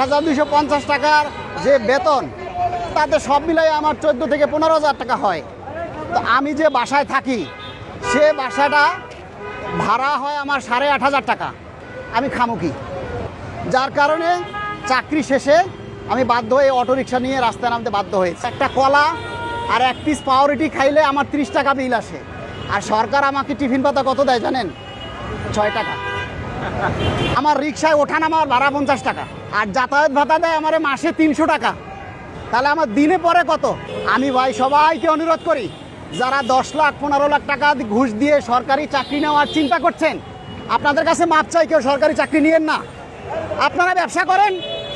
হাজার দুইশো পঞ্চাশ টাকার যে বেতন, তাতে সব মিলাই আমার চোদ্দ থেকে পনেরো হাজার টাকা হয়। তো আমি যে বাসায় থাকি, সে বাসাটা ভাড়া হয় আমার সাড়ে আট হাজার টাকা। আমি খামুকি যার কারণে চাকরি শেষে আমি বাধ্য হয়ে অটোরিকশা নিয়ে রাস্তায় নামতে বাধ্য হয়েছি একটা কলা আর এক পিস পাউরুটি খাইলে আমার ত্রিশ টাকা বিল আসে। আর সরকার আমাকে টিফিন পাতা কত দেয় জানেন? ছয় টাকা। আমার রিক্সায় ওঠান আমার ভাড়া পঞ্চাশ টাকা। আর যাতায়াত ভাতা দেয় আমার মাসে তিনশো টাকা। তাহলে আমার দিনে পরে কত? আমি ভাই সবাইকে অনুরোধ করি, যারা দশ লাখ, পনেরো লাখ টাকা ঘুষ দিয়ে সরকারি চাকরি নেওয়ার চিন্তা করছেন, আপনাদের কাছে মাপ চাই কেউ সরকারি চাকরি নিয়েন না। আপনারা ব্যবসা করেন,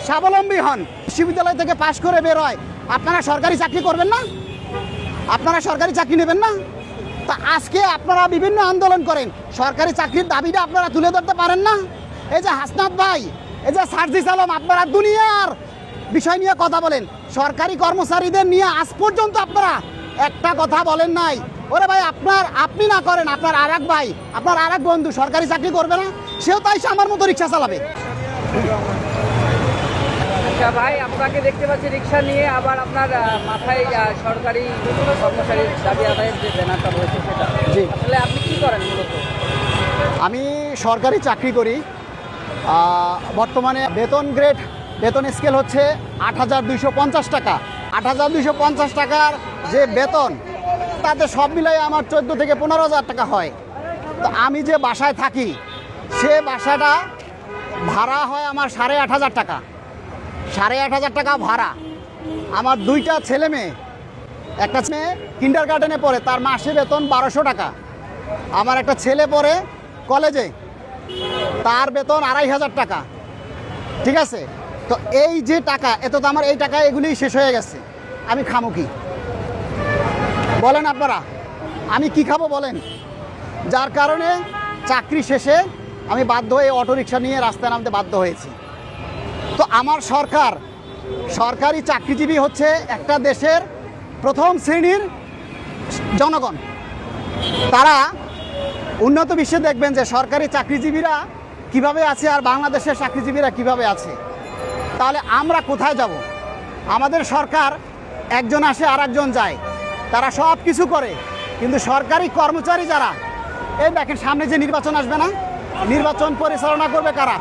স্বাবলম্বী হন, বিশ্ববিদ্যালয় থেকে পাশ করে বের হয়। আপনারা সরকারি চাকরি করবেন না? আপনারা সরকারি চাকরি নেবেন না? তা আজকে আপনারা বিভিন্ন আন্দোলন করেন, সরকারি চাকরির দাবিটা আপনারা তুলে ধরতে পারেন না? এই যে হাসনাত ভাই এই যে সার্জিস আলম আপনারা দুনিয়ার বিষয় নিয়ে কথা বলেন। সরকারি কর্মচারীদের নিয়ে আজ পর্যন্ত আপনারা একটা কথা বলেন নাই। ওরে ভাই আপনার আপনি না করেন আপনার আর এক ভাই আপনার আর এক বন্ধু সরকারি চাকরি করবে না সেও তাই সে আমার মতো রিক্সা চালাবে। আচ্ছা ভাই আপনাকে দেখতে পাচ্ছি রিক্সা নিয়ে আবার আপনার মাথায় সরকারি কর্মচারীর দাবি আদায়ের যে ব্যানারটা রয়েছে সেটা। আসলে আপনি কি করেন মূলত? আমি সরকারি চাকরি করি। বর্তমানে বেতন গ্রেড বেতন স্কেল হচ্ছে আট হাজার দুইশো পঞ্চাশ টাকা। আট হাজার দুইশো পঞ্চাশ টাকার যে বেতন, তাতে সব মিলাই আমার চোদ্দ থেকে পনেরো হাজার টাকা হয়। তো আমি যে বাসায় থাকি, সে বাসাটা ভাড়া হয় আমার সাড়ে আট হাজার টাকা। সাড়ে আট হাজার টাকা ভাড়া। আমার দুইটা ছেলে মেয়ে, একটা মেয়ে কিন্ডার গার্ডেনে পড়ে, তার মাসে বেতন বারোশো টাকা। আমার একটা ছেলে পড়ে কলেজে তার বেতন আড়াই হাজার টাকা। ঠিক আছে? তো এই যে টাকা, এত তো আমার এই টাকা এগুলি শেষ হয়ে গেছে। আমি খামো কি? বলেন আপনারা, আমি কি খাব বলেন? যার কারণে চাকরি শেষে আমি বাধ্য হয়ে অটোরিকশা নিয়ে রাস্তায় নামতে বাধ্য হয়েছি। তো আমার সরকার, সরকারি চাকরিজীবী হচ্ছে একটা দেশের প্রথম শ্রেণির জনগণ। তারা উন্নত বিশ্বে দেখবেন যে সরকারি চাকরিজীবীরা কীভাবে আছে আর বাংলাদেশের চাকরিজীবীরা কীভাবে আছে? তাহলে আমরা কোথায় যাব? আমাদের সরকার একজন আসে আর একজন যায়। তারা সব কিছু করে, কিন্তু সরকারি কর্মচারী যারা, এই দেখেন সামনে যে নির্বাচন আসবে না? নির্বাচন পরিচালনা করবে কারা?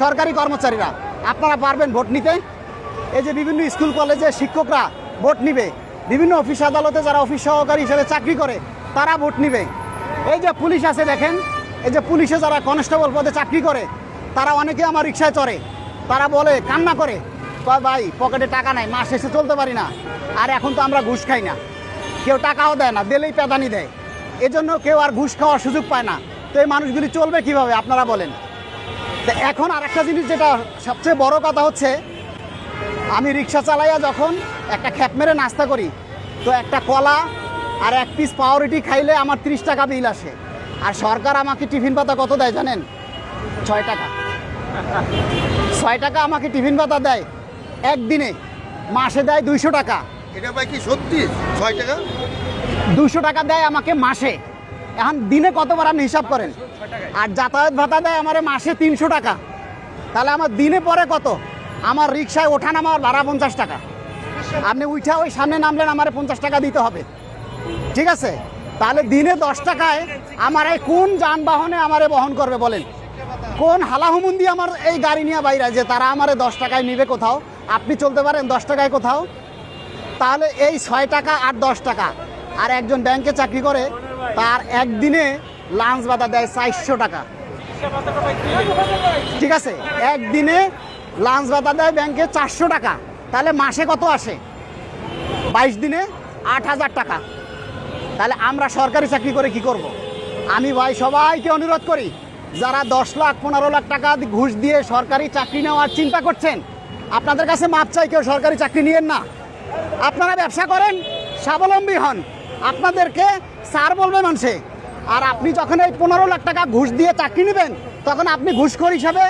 সরকারি কর্মচারীরা। আপনারা পারবেন ভোট নিতে। এই যে বিভিন্ন স্কুল, কলেজে শিক্ষকরা ভোট নিবে। বিভিন্ন অফিস আদালতে যারা অফিস সহকারী হিসেবে চাকরি করে, তারা ভোট নিবে। এই যে পুলিশ আছে দেখেন এই যে পুলিশে যারা কনস্টেবল পদে চাকরি করে, তারা অনেকে আমার রিক্সায় চড়ে। তারা বলে, কান্না করে। ভাই, পকেটে টাকা নাই, মাস শেষে চলতে পারি না। আর এখন তো আমরা ঘুষ খাই না। কেউ টাকাও দেয় না, দিলেই পেদানি দেয়। এজন্য কেউ আর ঘুষ খাওয়ার সুযোগ পায় না। তো এই মানুষগুলি চলবে কীভাবে, আপনারা বলেন? তো এখন আর একটা জিনিস যেটা সবচেয়ে বড় কথা হচ্ছে, আমি রিক্সা চালাইয়া যখন একটা খ্যাপ মেরে নাস্তা করি, তো একটা কলা আর এক পিস পাউরুটি খাইলে আমার ত্রিশ টাকা বিল আসে। আর সরকার আমাকে টিফিন পাতা কত দেয় জানেন? ছয় টাকা। ছয় টাকা আমাকে টিফিন পাতা দেয় একদিনে। মাসে দেয় দুইশো টাকা। এটা ভাই কি সত্যি? ছয় টাকা? দুশো টাকা দেয় আমাকে মাসে। এখন দিনে কতবার আপনি হিসাব করেন? আর যাতায়াত ভাতা দেয় আমার মাসে তিনশো টাকা। তাহলে আমার দিনে পরে কত? আমার রিক্সায় ওঠান আমার ভাড়া পঞ্চাশ টাকা। আপনি উঠা ওই সামনে নামলেন আমার পঞ্চাশ টাকা দিতে হবে। ঠিক আছে? তাহলে দিনে দশ টাকায় আমার এই কোন যানবাহনে আমারে বহন করবে বলেন? কোন হালাহুমুন্দি আমার এই গাড়ি নিয়ে বাইরে যে তারা আমারে দশ টাকায় নিবে কোথাও? আপনি চলতে পারেন দশ টাকায় কোথাও? তাহলে এই ছয় টাকা আর দশ টাকা। আর একজন ব্যাংকে চাকরি করে, তার একদিনে লাঞ্চ বাধা দেয় চারশো টাকা। ঠিক আছে? একদিনে লাঞ্চ বাধা দেয় ব্যাংকে চারশো টাকা। তাহলে মাসে কত আসে? বাইশ দিনে আট হাজার টাকা। তাহলে আমরা সরকারি চাকরি করে কি করব। আমি ভাই সবাইকে অনুরোধ করি, যারা দশ লাখ, পনেরো লাখ টাকা ঘুষ দিয়ে সরকারি চাকরি নেওয়ার চিন্তা করছেন, আপনাদের কাছে মাপ চাই কেউ সরকারি চাকরি নিয়েন না। আপনারা ব্যবসা করেন, স্বাবলম্বী হন। আপনাদেরকে স্যার বলবে মানুষে। আর আপনি যখন এই পনেরো লাখ টাকা ঘুষ দিয়ে চাকরি নেবেন, তখন আপনি ঘুষখোর হিসাবে,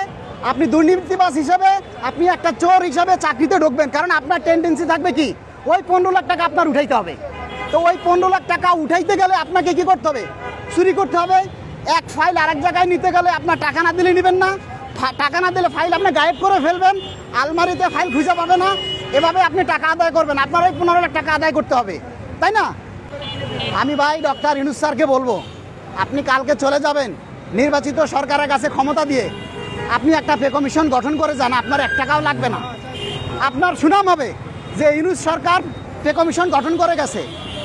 আপনি দুর্নীতিবাস হিসাবে, আপনি একটা চোর হিসাবে চাকরিতে ঢুকবেন। কারণ আপনার টেন্ডেন্সি থাকবে কি? ওই পনেরো লাখ টাকা আপনার উঠাইতে হবে। তো ওই পনেরো লাখ টাকা উঠাইতে গেলে আপনাকে কি করতে হবে? চুরি করতে হবে। এক ফাইল আরেক জায়গায় নিতে গেলে আপনার টাকা না দিলে নেবেন না। টাকা না দিলে ফাইল আপনি গায়েব করে ফেলবেন। আলমারিতে ফাইল খুঁজে পাবে না। এভাবে আপনি টাকা আদায় করবেন। আপনার ওই পনেরো লাখ টাকা আদায় করতে হবে। তাই না? আমি ভাই ডক্টর ইনুস স্যারকে বলব, আপনি কালকে চলে যাবেন নির্বাচিত সরকারের কাছে ক্ষমতা দিয়ে। আপনি একটা পে কমিশন গঠন করে যান, আপনার এক টাকাও লাগবে না। আপনার সুনাম হবে যে ইনুস সরকার পে কমিশন গঠন করে গেছে।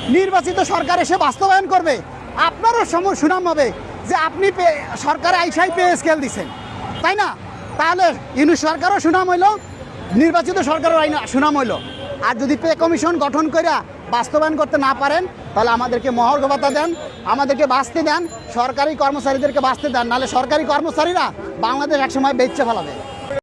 নির্বাচিত সরকার এসে বাস্তবায়ন করবে। আপনারও সম- সুনাম হবে যে আপনি সরকার আইসাই পে স্কেল দিচ্ছেন তাই না? তাহলে ইনুস সরকারও সুনাম হইল, নির্বাচিত সরকারও আইন সুনাম হইল। আর যদি পে কমিশন গঠন করে বাস্তবায়ন করতে না পারেন, তাহলে আমাদেরকে মহর্ঘ দেন, আমাদেরকে বাঁচতে দেন, সরকারি কর্মচারীদেরকে বাঁচতে দেন, নাহলে সরকারি কর্মচারীরা বাংলাদেশ একসময় বেচছে ফেলাবে।